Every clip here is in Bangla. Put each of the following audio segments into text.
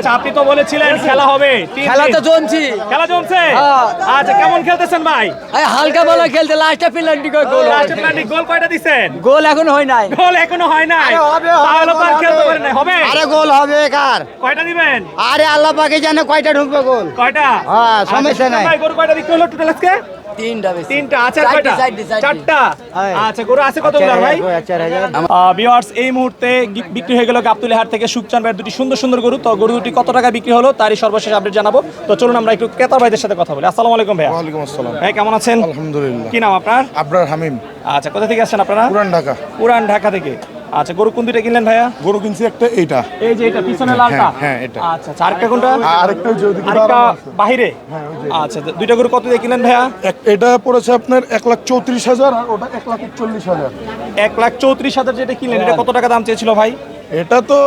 আচ্ছা আপনি তো বলেছিলেন খেলা হবে। খেলা তো জমছি। খেলা জমছে? হ্যাঁ। আচ্ছা কেমন খেলতেছেন ভাই? এই হালকা বলা খেলতে লাস্টে পেনাল্টি গোল লাস্ট গোল কয়টা দিছেন? গোল এখন হয় নাই। গোল এখনও হয় নাই? তাহলে গোল খেলতে। পারেন না হবে? আরে গোল হবে কার? কয়টা দিবেন? আরে আল্লাহ পাকে জানে কয়টা ঢুকবে গোল কয়টা? হ্যাঁ, সমস্যা আচ্ছা, নাই। ভাই গরু কয়টা বিক্রি হলো টোটাল আজকে? তিনটা বেশি। তিনটা আছে চারটে, কয়টা? চারটে, চারটে। চারটা। আচ্ছা গরু আছে কতগুলো ভাই? চার এই মুহূর্তে বিক্রি হয়ে গেল গাবতুলি হাট থেকে ভাইয়ের দুটি সুন্দর সুন্দর গরু। তো গরু দুটি কত টাকা বিক্রি হলো তারই সর্বশেষ আপডেট জানাব। তো চলুন আমরা একটু ক্রেতা ভাইদের সাথে কথা বলি। আসসালামু আলাইকুম ভাইয়া। ওয়ালাইকুম আসসালাম। ভাই কেমন আছেন? আলহামদুলিল্লাহ। কি নাম আপনার? আবরার হামিম। আচ্ছা কোথা থেকে আসছেন আপনারা? পুরান ঢাকা। পুরান ঢাকা থেকে। আচ্ছা গরু কোন দুইটা কিনলেন ভাইয়া? গরু কিনছি একটা এইটা। এই যে এটা পিছনে লালটা? হ্যাঁ, হ্যাঁ, এটা। আচ্ছা আচ্ছা আরেকটা কোনটা? আর আরেকটা যে ওদিকে আরেকটা আছে। বাহিরে? আচ্ছা দুইটা গরু কত দিয়ে কিনলেন ভাইয়া? এটা পড়েছে আপনার এক লাখ চৌত্রিশ হাজার আর ওটা এক লাখ একচল্লিশ হাজার। এক লাখ চৌত্রিশ হাজার যেটা কিনলেন এটা কত টাকা দাম চেয়েছিল ভাই? এটা তো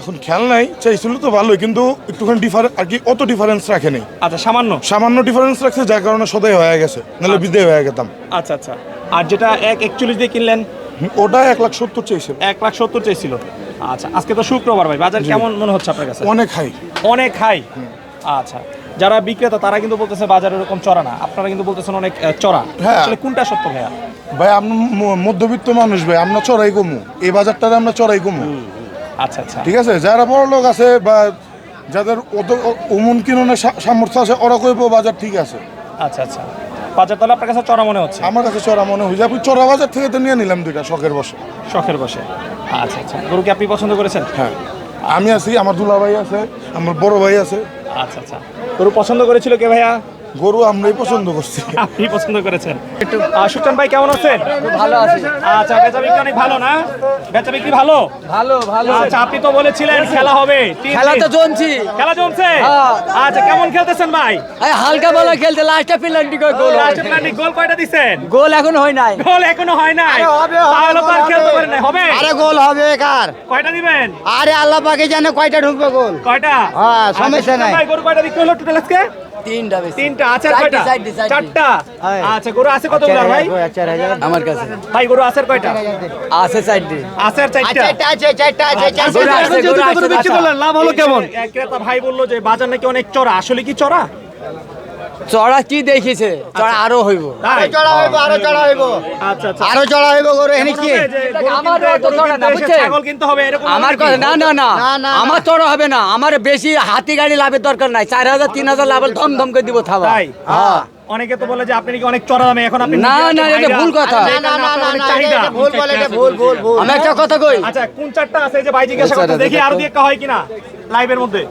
এখন খেয়াল নাই চাইছিল তো ভালোই কিন্তু একটুখানি ডিফারেন্স আর কি অত ডিফারেন্স রাখে নেই আচ্ছা সামান্য? সামান্য ডিফারেন্স রাখছে যার কারণে সদাই হয়ে গেছে নাহলে বিদে হয়ে গেতাম। আচ্ছা আচ্ছা। আর যেটা এক একচল্লিশ দিয়ে কিনলেন? ওটা এক লাখ সত্তর চাইছিল। এক লাখ সত্তর চেয়েছিল আচ্ছা আজকে তো শুক্রবার ভাই। বাজার কেমন মনে হচ্ছে আপনার কাছে? অনেক হাই অনেক হাই আচ্ছা যারা বিক্রেতা তারা কিন্তু বলতেছে বাজার এরকম চড়া না। আপনারা কিন্তু বলতেছেন অনেক চড়া। হ্যাঁ। আসলে কোনটা সত্য ভাইয়া? ভাই আমরা মধ্যবিত্ত মানুষ ভাই আমরা চড়াই কমু। এই বাজারটারে আমরা চড়াই কমু। আচ্ছা আচ্ছা। ঠিক আছে যারা বড় লোক আছে বা যাদের উমন কিনুনের সা- সামর্থ্য আছে ওরা কইব বাজার ঠিক আছে। আচ্ছা আচ্ছা। বাজার তাহলে আপনার কাছে চড়া মনে হচ্ছে? আমার কাছে চড়া মনে হয়েছে আপনি চড়া বাজার থেকে তো নিয়ে নিলাম দুইটা শখের বসে। শখের বসে। আচ্ছা আচ্ছা। গরু কি আপনি পছন্দ করেছেন? হ্যাঁ। আমি আছি আমার দুলা ভাই আছে আমার বড় ভাই আছে। আচ্ছা আচ্ছা। গরু পছন্দ করেছিল কে ভাইয়া? গরু আমরাই পছন্দ করছি। আপনি পছন্দ করেছেন। একটু সুচান ভাই কেমন আছেন? ভালো আছে। আচ্ছা বেচা বিক্রি অনেক ভালো না? বেচা বিক্রি ভালো? ভালো ভালো। আচ্ছা আপনি তো বলেছিলেন খেলা হবে। খেলা তো জমছি। খেলা জমছে? হ্যাঁ। আচ্ছা কেমন খেলতেছেন ভাই? হালকা বলা খেলতে লাস্টে পেনাল্টি গোল লাস্ট প্ল্যান্টিক গোল কয়টা দিছেন? গোল এখন হয় নাই। গোল এখনও হয় নাই? আরে হবে, হবে, তাহলে তো আর গোল খেলতে হবে। পারেন না হবে? আরে গোল হবে কার? কয়টা দিবেন? আরে আল্লাহ পাকে জানে কয়টা ঢুকবে গোল। কয়টা? হ্যাঁ, সমস্যা আচ্ছা, নাই। ভাই গরু কয়টা বিক্রি হলো টোটাল আজকে? তিনটা বেশি। তিনটা আছে কয়টা? চারটে। আচ্ছা গরু আছে কতগুলো ভাই? আমার কাছে। ভাই গরু আছে কয়টা? আছে চারটি। আছে আর চারটা আছে চারটা আছে চারটা। আছে। আচ্ছা। লাভ হলো কেমন? ক্রেতা ভাই বলল যে বাজার নাকি অনেক চড়া। আসলে কি চড়া? চড়া কি দেখিছে? চড়া আরও হইব। আরও চড়া হইব আরও চড়া হইব। আচ্ছা আচ্ছা। আরও চড়া হইব গরু এনে কি? হবে আমার গরু চড়া না, বুঝছেন? ছাগল কিনতে হবে এরকম আমার কথা না না না। আমার চড়া হবে না। আমার বেশি হাতি গাড়ি লাভের দরকার নাই। চার হাজার তিন হাজার লাভের ধম ধম করে দিব থাবা। হ্যাঁ। অনেকে তো বলে যে আপনি নাকি অনেক চড়া দামে এখন আপনি না, না, এটা ভুল কথা। না না না না চাহিদা। ভুল বলে এটা ভুল ভুল ভুল। আমি একটা কথা কই। আচ্ছা কোন চারটা আছে যে ভাই জিজ্ঞাসা আচ্ছা, করতে দেখি। আরও দিয়ে একটা হয় কিনা লাইভের মধ্যে।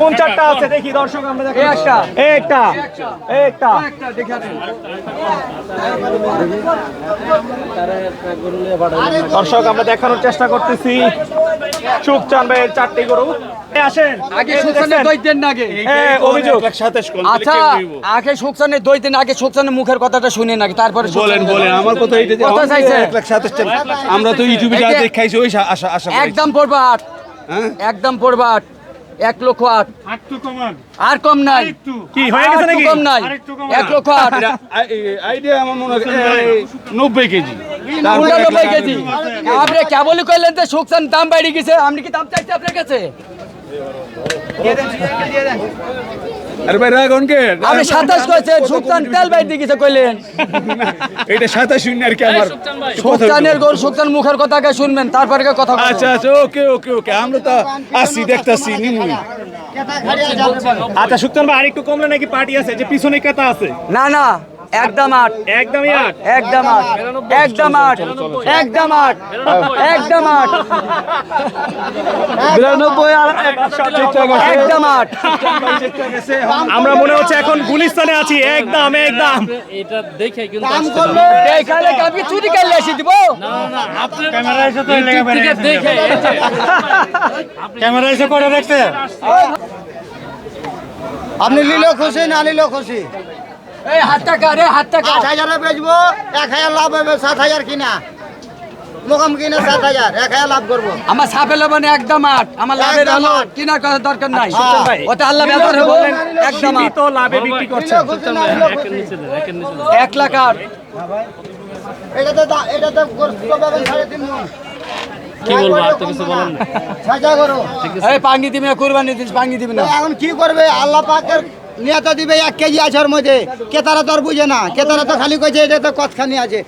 কোন চারটা আছে দেখি দর্শক আমরা দেখি একটা। একটা। একটা। দর্শক আমরা দেখানোর চেষ্টা করতেছি। চুপ চান ভাই চারটি গরু। আসেন। আগে সুকসানের দই দেন আগে। হ্যাঁ, অভিযোগ। আচ্ছা আগে সুকসানের দই দেন আগে সুকসানের মুখের কথাটা শুনে নাকি তারপরে বলেন বলেন। আমার কথা যে চাইছে লাখ আমরা তো ইউটিউবে যা দেখাইছি ওই আশা আশা আশা একদম পড়বা আট হ্যাঁ? একদম পড়বা আট এক লক্ষ আট। আর কম নাই। কি হয়ে গেছে নাকি? কম নাই। এক লক্ষ আট। আইডিয়া আমার মনে হয় নব্বই কেজি। উননব্বই কেজি। আপনি কেবলই কইলেন যে সুকসান দাম বাইরে গেছে আপনি কি দাম চাইছে আপনার কাছে? আরে ভাই রাখন কে? আপনি সাতাশ কইছেন সুকসান তেল গেছে কইলেন। এটা সাতাশ শূন্য আর কি আমার সুকসানের গোল সুকসান মুখের কথা আগে শুনবেন তারপরে কথা। আচ্ছা আচ্ছা ওকে ওকে ওকে আমরা তো আসি দেখতাছি নিমুই আচ্ছা সুক্তান ভাই আরেকটু কমলে নাকি পার্টি আছে? যে পিছনে ক্রেতা আছে। না না একদম আট। একদমই আট। একদম আট। একদম আট। একদম আট। একদম আট। বিরানব্বই আর একদম আট। আমরা মনে হচ্ছে এখন গুলিস্তানে আছি। একদম একদম। এইখানে কি আমি চুরি কালে এসে দিব। আপনি নিলেও খুশি না নিলেও খুশি? এই হাত টাকা রে হাত টাকা। আট হাজারে বেচবো এক হাজার লাভ হবে সাত হাজার কিনা। মোকাম কিনা সাত হাজার এক হাজার লাভ করব। আমার সাপে একদম আট আমার লাভের একদম হলো আট। কথা দরকার নাই। ওটা আল্লাহ ব্যবহার হব একদম আট। সীমিত লাভে বিক্রি এক লাখ আট। পাবেন সাড়ে তিন। কি বলব আর তো কিছু বলেন সাজা করো। এই পাঙ্গি দিবি না কুরবানি দিস পাঙ্গি দিবি না। এখন কি করবে? আল্লাহ পাকের নিয়ত দিবে এক কেজি আছে ওর মধ্যে কেতারা তো আর বুঝে না। কেতারা তো খালি কইছে, এটা তো কতখানি আছে?